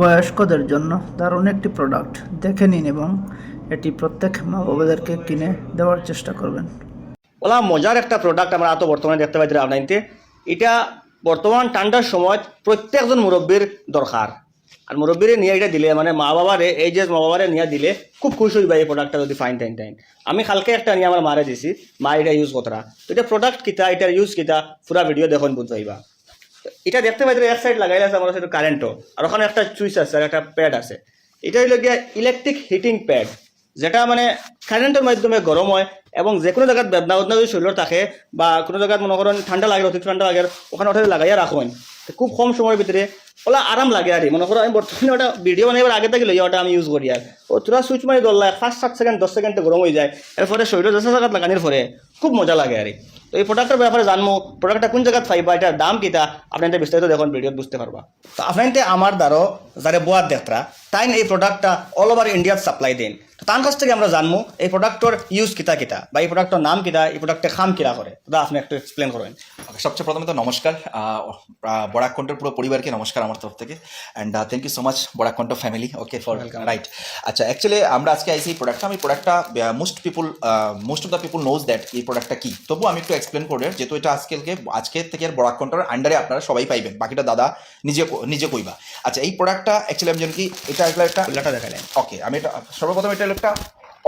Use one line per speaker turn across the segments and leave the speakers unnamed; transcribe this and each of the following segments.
বয়স্কদের জন্য দারুণ একটি প্রোডাক্ট দেখে নিন এবং এটি প্রত্যেক মা বাবাদেরকে কিনে দেওয়ার চেষ্টা করবেন।
ওলা মজার একটা প্রোডাক্ট আমরা এত বর্তমানে দেখতে পাইছি আপনাইতে এটা বর্তমান ঠান্ডার সময় প্রত্যেকজন মুরব্বীর দরকার। আর মুরব্বীরে নিয়ে এটা দিলে মানে মা বাবারে এই যে মা বাবারে নিয়ে দিলে খুব খুশি হইবা এই প্রোডাক্টটা যদি ফাইন টাইন টাইন আমি কালকে একটা নিয়ে আমার মারে দিছি, মা এটা ইউজ কতরা? তো এটা প্রোডাক্ট কিতা, এটার ইউজ কিতা, পুরা ভিডিও দেখুন, বুঝতে পাইবা এটা দেখতে পাইতে এক সাইড লাগাইলে আছে আমার সাথে কারেন্টও আর ওখানে একটা সুইচ আছে, আর একটা প্যাড আছে। এটা হইল গিয়া ইলেকট্রিক হিটিং প্যাড যেটা মানে কারেন্টের মাধ্যমে গরম হয় এবং যে কোনো জায়গায় বেদনা বেদনা যদি শরীর থাকে বা কোনো জায়গায় মনে করেন ঠান্ডা লাগে অতি ঠান্ডা লাগে, ওখানে ওটা লাগাইয়া রাখুন খুব কম সময়ের ভিতরে ওলা আরাম লাগে আর মনে করো আমি বর্তমানে ওটা ভিডিও বানাইবার আগে থেকে লইয়া ওটা আমি ইউজ করি আর। ও তোরা সুইচ মারি দল্লা ফার্স্ট সাত সেকেন্ড দশ সেকেন্ডে গরম হয়ে যায়। এরপরে শরীর যথেষ্ট জায়গাত লাগানির পরে খুব মজা লাগে আর এই প্রোডাক্টের ব্যাপারে জানব প্রোডাক্টটা কোন জায়গায় পাইবা এটার দাম কিতা আপনাদের বিস্তারিত দেখুন ভিডিও বুঝতে পারবা। তো আপনাদের আমার দ্বারো যারা বোয়ার দেখরা তাই এই প্রোডাক্টটা অল ওভার ইন্ডিয়াত সাপ্লাই দেন। তো তার কাছ থেকে আমরা জানব এই প্রোডাক্টর ইউজ কিতা কিতা বা এই প্রোডাক্টর নাম কিতা এই প্রোডাক্টে খাম কিরা করে দাদা আপনি একটু এক্সপ্লেন করবেন
সবচেয়ে প্রথমে তো নমস্কার বরাকণ্ঠের পুরো পরিবারকে নমস্কার আমার তরফ থেকে। And thank you so much Barakantha family okay for right আচ্ছা অ্যাকচুয়ালি আমরা আজকে আইসি এই প্রোডাক্টটা আমি প্রোডাক্টটা most people most of the people knows that এই প্রোডাক্টটা কি। তবু আমি একটু এক্সপ্লেন করে যেহেতু এটা আজকেলকে আজকে থেকে আর বরাকণ্ঠর আন্ডারে আপনারা সবাই পাইবেন বাকিটা দাদা নিজে নিজে কইবা। আচ্ছা এই প্রোডাক্টটা অ্যাকচুয়ালি আমি জানি কি এটা একটা একটা
লেটা দেখালেন
ওকে আমি এটা সর্বপ্রথম এটা একটা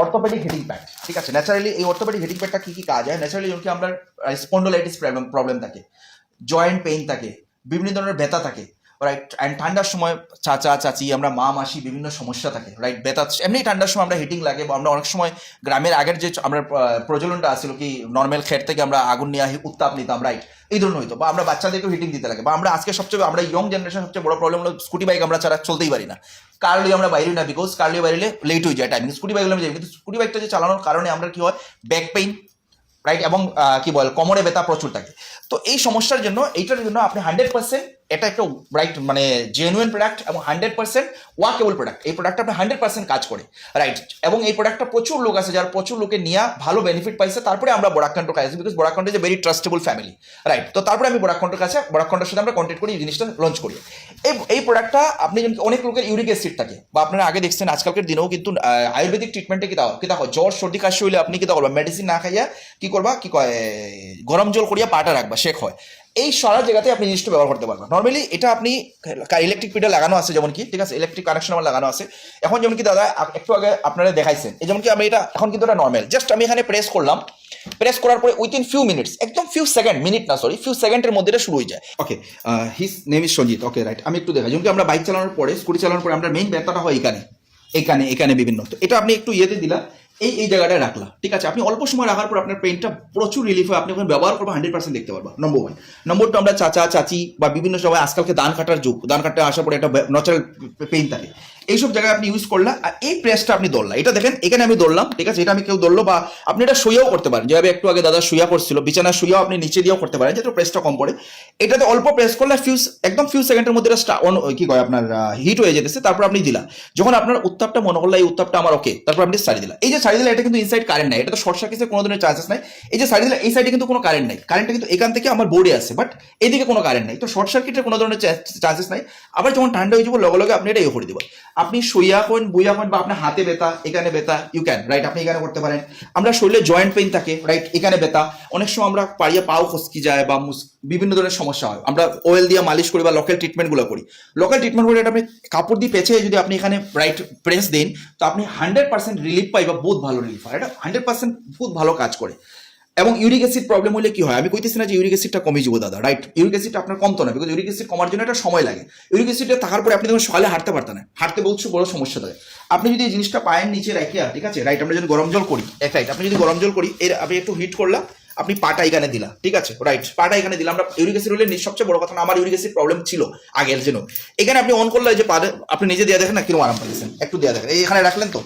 অর্থোপেডিক হেডিং প্যাড ঠিক আছে? ন্যাচারালি এই অর্থোপেডিক হেডিং প্যাডটা কি কি কাজ হয় ন্যাচারালি যেমন কি আমরা স্পন্ডোলাইটিস প্রবলেম প্রবলেম থাকে জয়েন্ট পেইন থাকে বিভিন্ন ধরনের ব্যথা থাকে রাইট অ্যান্ড ঠান্ডার সময় চাচা চাচি, আমরা মা, মাসি বিভিন্ন সমস্যা থাকে রাইট ব্যথা এমনি ঠান্ডার সময় আমরা হিটিং লাগে, বা আমরা অনেক সময় গ্রামের আগের যে আমরা প্রচলনটা আসছিল কি নর্মাল খেট থেকে আমরা আগুন নিয়ে উত্তাপ নিতাম রাইট এই ধরনের হইতো, বা আমরা বাচ্চাদেরকেও হিটিং দিতে লাগে, বা আমরা আজকে সবচেয়ে, আমরা ইয়ং জেনারেশন সবচেয়ে বড় প্রবলেম হলো স্কুটি বাইক আমরা ছাড়া চলতেই পারি না। কার লিয়ে আমরা বাইরে না বিকজ কার লিয়ে বাইরে লেট হয়ে যায় টাইমিং স্কুটি বাইকগুলো যাই কিন্তু স্কুটি বাইকটা যে চালানোর কারণে আমরা কি হয় ব্যাক পেইন রাইট এবং কি বল, কোমরে ব্যথা প্রচুর থাকে। তো এই সমস্যার জন্য, এইটার জন্য আপনি হান্ড্রেড পার্সেন্ট এটা একটা রাইট মানে জেনুইন প্রোডাক্ট এবং হান্ড্রেড পার্সেন্ট ওয়াকেবল প্রোডাক্ট এই প্রোডাক্টটা আপনি হান্ড্রেড পার্সেন্ট কাজ করে রাইট এবং এই প্রোডাক্টটা প্রচুর লোক আছে, যারা প্রচুর লোকে নিয়ে ভালো বেনিফিট পাইছে, তারপরে আমরা বরাকণ্ঠ কাছে because is a very trustable family right তো তারপরে আমি বরাকণ্ঠের কাছে বরাকণ্ঠের সাথে আমরা কন্ট্যাক্ট করি, এই জিনিসটা লঞ্চ করি। এই এই প্রোডাক্টটা আপনি অনেক লোকের ইউরিক অ্যাসিড থাকে, বা আপনারা আগে দেখছেন, আজকালকার দিনেও কিন্তু আয়ুর্বেদিক ট্রিটমেন্টে কি দাও, কি দেখো, জ্বর, সর্দি, কাশি হইলে আপনি কি করবা মেডিসিন না খাইয়া কি করবা, কি কয়, গরম জল করিয়া পাটা রাখবা শেখ হয়। এই সারা জায়গাতে আপনি জিনিসটা ব্যবহার করতে পারবেন। নর্মালি এটা আপনি ইলেকট্রিক পিটা লাগানো আছে যেমন কি, ঠিক আছে? ইলেকট্রিক কানেকশন আমার লাগানো আছে। এখন যেমন কি দাদা একটু আগে আপনারা দেখাইছেন। যেমন কি আমি এটা এখন কিন্তু এটা নর্মাল জাস্ট আমি এখানে প্রেস করলাম। প্রেস করার পরে উইথিন ফিউ মিনিটস একদম ফিউ সেকেন্ড মিনিট না সরি ফিউ সেকেন্ডের মধ্যে এটা শুরু হয়ে যায়। Okay his name is Sanjit okay right আমি একটু দেখাই। যেমন কি আমরা বাইক চালানোর পরে স্কুটি চালানোর পরে আমরা মেইন ব্যথাটা হয় এখানে। এখানে এখানে বিভিন্ন। তো এটা আপনি একটু ইয়েতে দিলা এই এই জায়গাটায় রাখলা। ঠিক আছে? আপনি অল্প সময় রাখার পর আপনার পেনটা প্রচুর রিলিফ হয়। আপনি ওখানে ব্যবহার করবেন হান্ড্রেড পার্সেন্ট দেখতে পারবা। নম্বর ওয়ান নম্বর টু আমরা চাচা, চাচি বা বিভিন্ন সময় আজকালকে দান কাটার যুগ। দান কাটা আসার পরে একটা ন্যাচারাল পেন থাকে। এইসব জায়গায় আপনি ইউজ করলা, আর এই প্রেসটা আপনি দৌড়লা এটা দেখেন, এখানে আমি দৌড়লাম ঠিক আছে? এটা আমি কেউ দৌড়লো বা আপনি এটা শুয়েও করতে পারেন। যেভাবে একটু আগে দাদা শুয়া করছিল বিছানা শুয়েও আপনি নিচে দিয়েও করতে পারেন, যেহেতু প্রেসটা কম পড়ে। এটাতে অল্প প্রেস করলে ফিউজ একদম ফিউ সেকেন্ডের মধ্যে এটা on- কি কয় আপনার হিট হয়ে যেতেছে, তারপর আপনি দিলা। যখন আপনার উত্তাপটা মনে করল এই উত্তাপটা আমার ওকে তারপর আপনি সারি দিলা। এই যে সারি দিলা, এটা কিন্তু ইনসাইড কারেন্ট নাই। এটা তো শর্ট সার্কিটের কোনো ধরনের চান্সেস নাই। এই যে সারি দিলা, এই সাইডে কিন্তু কোনো কারেন্ট নাই। কারেন্টটা কিন্তু এখান থেকে আমার বোর্ডে আছে বাট এদিকে কোনো কারেন্ট নাই। তো শর্ট সার্কিটের কোনো ধরনের চান্সেস নাই। আবার যখন ঠান্ডা হয়ে যাব, লগে লগে আপনি এটা ইয়ে করে দিবেন। আপনি শুইয়া কোন, বুইয়া কোন বা আপনার হাতে ব্যথা, এখানে ব্যথা ইউ ক্যান রাইট আপনি এখানে করতে পারেন। আমরা শরীরে জয়েন্ট পেইন থাকে রাইট এখানে ব্যথা। অনেক সময় আমরা পাড়িয়ে পাও খসকি যায় বা বিভিন্ন ধরনের সমস্যা হয়। আমরা অয়েল দিয়ে মালিশ করি বা লোকাল ট্রিটমেন্টগুলো করি। লোকাল ট্রিটমেন্ট করে আপনি কাপড় দিয়ে পেঁচে যদি আপনি এখানে রাইট প্রেস দেন, তো আপনি হান্ড্রেড পার্সেন্ট রিলিফ পাই বা বহুত ভালো রিলিফ হয়। এটা হান্ড্রেড পার্সেন্ট বহুত ভালো কাজ করে। এবং ইউরিক অ্যাসিড প্রবলেম হলে কি হয়? আমি কইতেছি না যে ইউরিক অ্যাসিডটা কমে যাব দাদা রাইট ইউরিক অ্যাসিডটা আপনার কমতো না বিকজ ইউরিক অ্যাসিড কমার জন্য একটা সময় লাগে। ইউরিক অ্যাসিডটা থাকার পরে আপনি যখন সকালে হাঁটতে পারতেন না। হাঁটতে বহুত বড় সমস্যা থাকে আপনি যদি এই জিনিসটা পায়ের নিচে রাখিয়া ঠিক আছে? রাইট আমরা যদি গরম জল করি, এক রাইট আপনি যদি গরম জল করি, এর আপনি একটু হিট করলাম, আপনি পাটা এখানে দিলা, ঠিক আছে? রাইট পাটা এখানে দিলাম, আমরা ইউরিক অ্যাসিড হলে সবচেয়ে বড় কথা না, আমার ইউরিক অ্যাসিড প্রবলেম ছিল আগের জন্য। এখানে আপনি অন করলে যে পা আপনি নিজে দিয়ে দেখেন না কীরকম আরাম পাচ্ছেন একটু দিয়ে দেখেন। এখানে রাখলেন তো?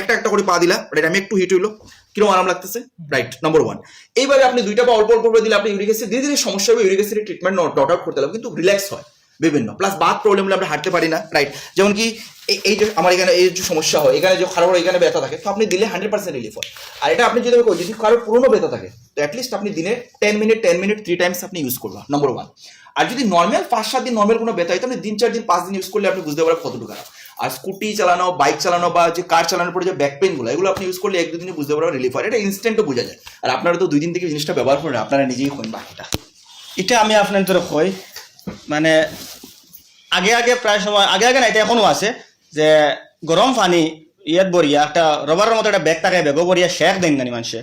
একটা একটা করে পা দিলা রাইট আমি একটু হিট হইল। কীরকম আরাম লাগতেছে? রাইট নম্বর ওয়ান এইভাবে আপনি দুইটা বা অল্প অল্প করে দিলে আপনি ইউরিক অ্যাসিড ধীরে ধীরে সমস্যা হবে, ইউরিক অ্যাসিডের ট্রিটমেন্ট নট আউট করতে হবে। কিন্তু রিল্যাক্স হয়, বিভিন্ন। প্লাস বাত প্রবলেম হলে আমরা হাঁটতে পারি না রাইট যেমন কি, এই- যে আমার এখানে এই যে সমস্যা হয়, এখানে যে খারাপ, এখানে ব্যথা থাকে, তো আপনি দিলে হান্ড্রেড পার্সেন্ট রিলিফ হয়। আর এটা আপনি যদি যদি কারোর পুরোনো ব্যথা থাকে, তো অ্যাটলিস্ট আপনি দিনে ten minute ten minute three times আপনি ইউজ করবা নম্বর ওয়ান আর যদি নর্মাল পাঁচ, সাত দিন নর্মাল কোনো ব্যথা হয় তাহলে দিন, চার দিন, পাঁচ দিন ইউজ করলে আপনি বুঝতে পারবেন কতটুকু খারাপ। আর স্কুটি চালানো, বাইক চালানো বা যে কার চালানোর পরে যে ব্যাক পেনগুলো, এগুলো আপনি ইউজ করলে এক দুদিনে বুঝতে পারবেন রিলিফ হয়। এটা ইনস্ট্যান্টও বোঝা যায়। আর আপনারা তো দুই দিন থেকে জিনিসটা ব্যবহার করেন, আপনারা নিজেই হন বাকিটা।
এটা আমি আপনার তোর কই মানে আগে আগে প্রায় সময়, আগে আগে না, এটা এখনও আছে যে গরম পানি, ইয়াত বরিয়া একটা রবারের মতো একটা ব্যাগ থাকে বেগো বরিয়া শেখ দেন নানি মানুষে।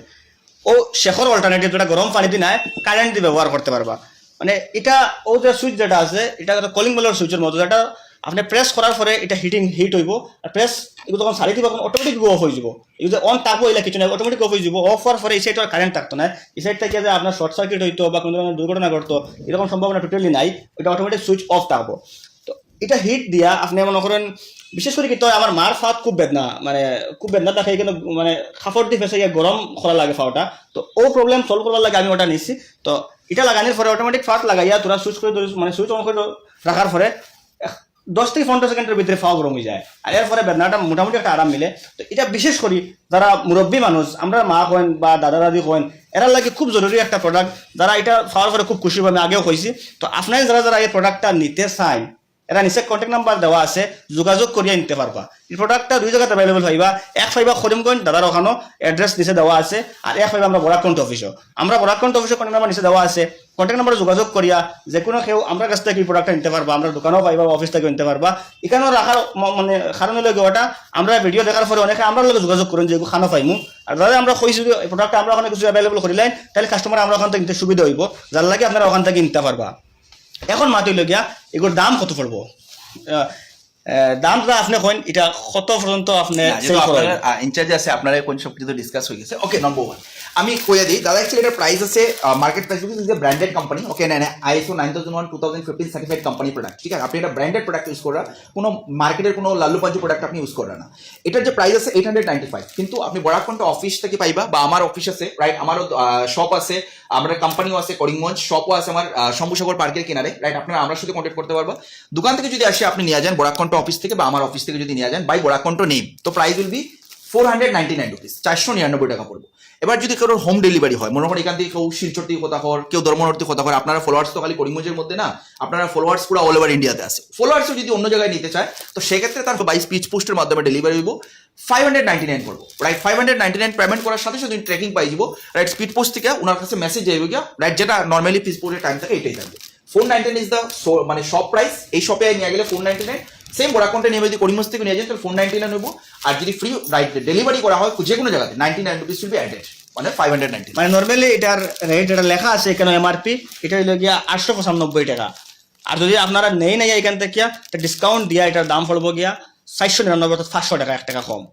ও শেখর অল্টারনেটিভ যেটা গরম পানি দিয়ে নাই কারেন্ট দিয়ে ব্যবহার করতে পারবা। মানে এটা ও যে সুইচ যেটা আছে, এটা কলিং বেলের সুইচের মতো, যেটা আপনি প্রেস করার পরে এটা হিটিং হিট হইব, আর প্রেস এগুলো তখন সারি দিব অটোমেটিক অফ হয়ে যাব। যে অন তাপ হইলে কিছু নাই অটোমেটিক অফ হয়ে যাব। অফ হওয়ার পরে এই সাইড আর কারেন্ট থাকতো না এই সাইড থেকে যে আপনার শর্ট সার্কিট হইতো বা কোনো ধরনের দুর্ঘটনা ঘটতো এরকম সম্ভাবনা টোটালি নাই। এটা অটোমেটিক সুইচ অফ থাকব তো এটা হিট দিয়া, আপনি মনে করেন, বিশেষ করে কিন্তু আমার মার ফাত খুব বেদনা মানে খুব বেদনা দেখে কিন্তু মানে কাপড় দিয়ে ফেসে গরম করা লাগে ফাওটা। তো ও প্রবলেম সলভ করার লাগে আমি ওটা নিচ্ছি তো এটা লাগানোর পরে অটোমেটিক ফাত লাগাইয়া তোরা সুইচ করে মানে সুইচ অন করে রাখার পরে দশ থেকে পনেরো সেকেন্ডের ভিতরে ফাও গরম যায়। আর এর ফলে বেদনাটা মোটামুটি একটা আরাম মিলে। তো এটা বিশেষ করি যারা মুরব্বী মানুষ, আমরা মা কেন বা দাদা দাদি কেন এরা লাগে খুব জরুরি একটা প্রোডাক্ট যারা এটা খাওয়ার পরে খুব খুশি আমি আগেও কইছি। তো আপনার যারা যারা এই প্রোডাক্টটা নিতে চান এরা নিচে কন্ট্যাক্ট নাম্বার দেওয়া আছে, যোগাযোগ করিয়া নিতে পারবা এই প্রোডাক্টটা দুই জায়গাতে অ্যাভেলেবল হইবা এক পাইবা করিমগঞ্জ দাদার ওখানো অ্যাড্রেস নিচে দেওয়া আছে আর এক পাইবা আমরা বরাকন্ট অফিসও আমরা বরাকন্ট অফিসে কন্ট্যাক্ট নাম্বার নিচে দেওয়া আছে। কন্ট্যাক্ট নাম্বারে যোগাযোগ করিয়া যে কোনো কেউ আমরা কাছ থেকে এই প্রোডাক্টটা নিতে পারবা আমরা দোকানেও পাইবা অফিস থেকে নিতে পারবা এখানেও রাখার মানে কারণ হলো ওটা আমরা ভিডিও দেখার পরে অনেকে আমরা লগে যোগাযোগ করেন যে খানো পাইমু আর দাদা আমরা কইছি প্রোডাক্টটা আমরা ওখানে কিছু অ্যাভেলেবল করিলেন তাহলে কাস্টমার আমরা ওখান থেকে সুবিধা হইব। যার লাগে আপনারা ওখান থেকে নিতে পারবা এখন মাতিল গিয়া এগুলোর দাম কত পড়ব? দামটা আপনি কইন এটা কত পর্যন্ত আপনি
না? ইনচার্জ আছে আপনারা কোন সব কিছু ডিসকাস হয়ে গেছে। ওকে নম্বর ওয়ান আমি কইয়া দিই দাদা অ্যাকচুয়ালি এটার প্রাইস আছে market price is a branded company okay না ISO nine thousand one two thousand fifteen certified company product ঠিক আছে? আপনি এটা ব্র্যান্ডেড প্রোডাক্ট ইউজ করা কোনো মার্কেটের কোনো লাল্লু পাঞ্চু প্রোডাক্ট আপনি ইউজ করেন না। এটার যে প্রাইস আছে এইট হান্ড্রেড নাইনটি ফাইভ কিন্তু আপনি বরাকন্টা অফিস থেকে পাইবা বা আমার অফিস আছে রাইট আমারও শপ আছে আমার কোম্পানিও আছে করিমগঞ্জ শপও আছে আমার শম্ভুসাগর পার্কের কিনারে রাইট আপনারা আমার সাথে কন্ট্যাক্ট করতে পারবা। দোকান থেকে যদি আসে আপনি নিয়ে যান বরাকন্ট অফিস থেকে বা আমার অফিস থেকে যদি নিয়ে যান বাই বরাকন্ট নেম তো price will be four hundred ninety nine rupees চারশো নিরানব্বই টাকা পড়ব। এবার যদি কারোর হোম ডেলিভারি হয়, মনে করেন এখান থেকে কেউ শিলচর থেকে কথা কর কেউ ধর্মনগর থেকে কথা আপনারা ফলোয়ার্স তো খালি করিমগঞ্জের মধ্যে না, আপনারা ফলোয়ার্স পুরো অল ওভার ইন্ডিয়াতে আছে। ফলোয়ার্সও যদি অন্য জায়গায় নিতে চায়, তো সেক্ষেত্রে তার বাই স্পিচ পোস্টের মাধ্যমে ডেলিভারি হইব ফাইভ হান্ড্রেড নাইনটি নাইন করব। Right five hundred ninety nine payment করার সাথে সাথে ট্রেকিং পাই যাব। রাইট স্পিড পোস্ট থেকে ওনার কাছে মেসেজ যাইবে গিয়া রাইট যেটা নর্মালি স্পিড পোস্টের টাইম থাকে, এটাই থাকবে। ফোর নাইনটি ইজ দ্য মানে শপ প্রাইস এই শপে নিয়ে গেলে ফোর নাইনটি নাইন সেম বড় অ্যাকাউন্টে নিয়ে যদি করিমগঞ্জ থেকে নিয়ে যান তাহলে ফোর নাইনটি নাইন নেব। আর যদি ফ্রি রাইট ডেলিভারি করা হয়, যে কোনো জায়গাতে ninety nine rupees will be added মানে ফাইভ হান্ড্রেড নাইনটি
মানে নর্মালি এটার রেট এটা লেখা আছে এখানে এমআরপি এটা হইল গিয়া আটশো পঁচানব্বই টাকা। আর যদি আপনারা নেই নাই এখান থেকে ডিসকাউন্ট দিয়া এটার দাম পড়ব গিয়া চারশো নিরানব্বই অর্থাৎ পাঁচশো টাকা, এক টাকা কম।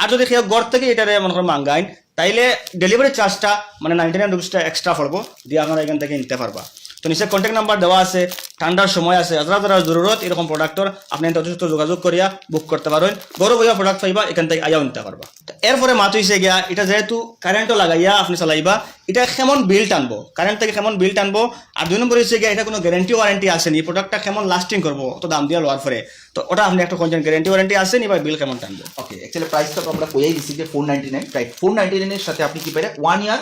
আর যদি কেউ গড় থেকে এটারে মনে করেন মাঙ্গাইন, তাইলে ডেলিভারি চার্জটা মানে নাইনটি নাইন রুপিসটা এক্সট্রা পড়ব, দিয়ে আপনারা এখান থেকে নিতে পারবা। তো নিচে কন্ট্যাক্ট নাম্বার দেওয়া আছে ঠান্ডার সময় আছে যারা যারা জরুরত, এরকম প্রোডাক্টর আপনি যথেষ্ট যোগাযোগ করিয়া বুক করতে পারেন গরম হইয়া প্রোডাক্ট পাইবা, এখান থেকে আইয়াও নিতে পারবা। এরপরে মাত হইছে গিয়া, এটা যেহেতু কারেন্টও লাগাইয়া আপনি চালাইবা, এটা কেমন বিল টানবো? কারেন্ট থেকে কেমন বিল টানবো? আর দুই নম্বর হচ্ছে গিয়া, এটা কোনো গ্যারেন্টি ওয়ারেন্টি আসেনি প্রোডাক্টটা কেমন লাস্টিং করব? অত দাম দিয়ে লওয়ার পরে। তো ওটা আপনি একটা কোনছেন গ্যারেন্টি ওয়ারেন্টি আসেনি বা বিল কেমন টানবো?
ওকে অ্যাকচুয়ালি প্রাইসটা তো আমরা কইয়াই দিছি যে four ninety nine right four ninety নাইনের সাথে আপনি কি পাইরা ওয়ান ইয়ার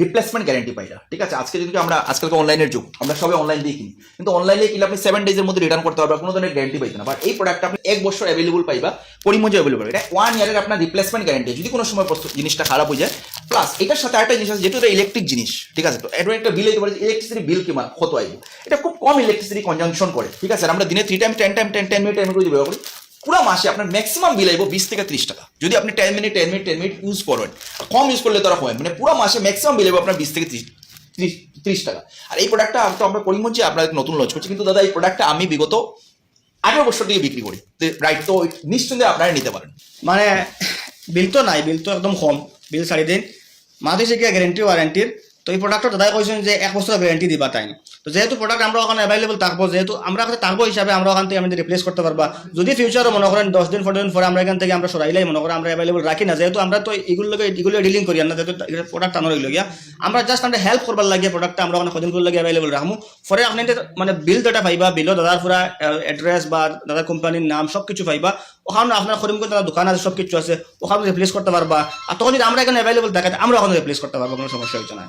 রিপ্লেসমেন্ট গ্যারান্টি পাইরা ঠিক আছে? আজকে যদি আমরা আজকালকে অনলাইনের যুগ, আমরা সবাই অনলাইন দিয়ে কিনি। কিন্তু অনলাইনে কিনলে আপনি সেভেন ডেজের মধ্যে রিটার্ন করতে পারবেন, কোনো ধরনের গ্যারান্টি পাইবেন না। বাট এই প্রোডাক্ট আপনি এক বছর অ্যাভেলেবল পাইবা পরিমজে অ্যাভেলেবল এটা ওয়ান ইয়ারের আপনার রিপ্লেসমেন্ট গ্যারান্টি যদি কোনো সময় জিনিসটা খারাপ হয়ে যায়। প্লাস এটার সাথে একটা জিনিস আছে, যেহেতু এটা ইলেকট্রিক জিনিস, ঠিক আছে? তো এটা একটা বিল হইতে পারে ইলেকট্রিসিটি বিল কিমান কত আইব এটা খুব কম ইলেকট্রিসিটি কনজাংশন করে, ঠিক আছে? আমরা দিনে three time ten time ten ten minute ten minute ব্যবহার করি পুরো মাসে আপনার ম্যাক্সিমাম বিল বিশ থেকে ত্রিশ টাকা। যদি আপনি ten minute ten minute ten minute use করেন, কম ইউজ করলে তারা হয় মানে পুরো মাসে ম্যাক্সিমাম বিল আপনার বিশ থেকে ত্রিশ ত্রিশ টাকা। আর এই প্রোডাক্টটা তো আমরা করিমগঞ্জে আপনাদের নতুন লঞ্চ করছি। কিন্তু দাদা, এই প্রোডাক্টটা আমি বিগত আঠারো বছর থেকে বিক্রি করি। রাইট তো নিশ্চিন্তে আপনারা নিতে পারেন।
মানে বিল তো নাই বিল তো একদম কম। বিল চারি দিন। মাত হয়েছে গ্যারেন্টি ওয়ারেন্টির তো এই প্রোডাক্টটা দাদাই কৈছেন যে এক বছর গ্যারেন্টি দিবা টাইম তো যেহেতু প্রোডাক্ট আমরা ওখানে অ্যাভেলেবল থাকব, যেহেতু আমরা কাছে থাকব হিসাবে আমরা ওখান থেকে আমাদের রিপ্লেস করতে পারবা যদি ফিউচারও মনে করেন দশ দিন পনেরো দিন পরে আমরা এখান থেকে আমরা সরাইলাই মনে করেন আমরা অ্যাভেলেবল রাখি না। যেহেতু আমরা তো এগুলো এগুলো ডিলিং করি না, যেহেতু প্রোডাক্ট আনার হইল গিয়া। আমরা জাস্ট আমরা হেল্প করবার লাগে প্রোডাক্টটা আমরা ওখানে কদিন করে লাগে অ্যাভেলেবল রাখব পরে আপনি মানে বিল যেটা পাইবা বিলও দাদার পুরা অ্যাড্রেস বা দাদার কোম্পানির নাম সব কিছু পাইবা। ওখানে আপনার করিমগঞ্জ দাদা দোকান আছে সব কিছু আছে ওখানে রিপ্লেস করতে পারবা আর তখন যদি আমরা এখানে অ্যাভেলেবল থাকে আমরা ওখানে রিপ্লেস করতে পারব কোনো সমস্যা হচ্ছে না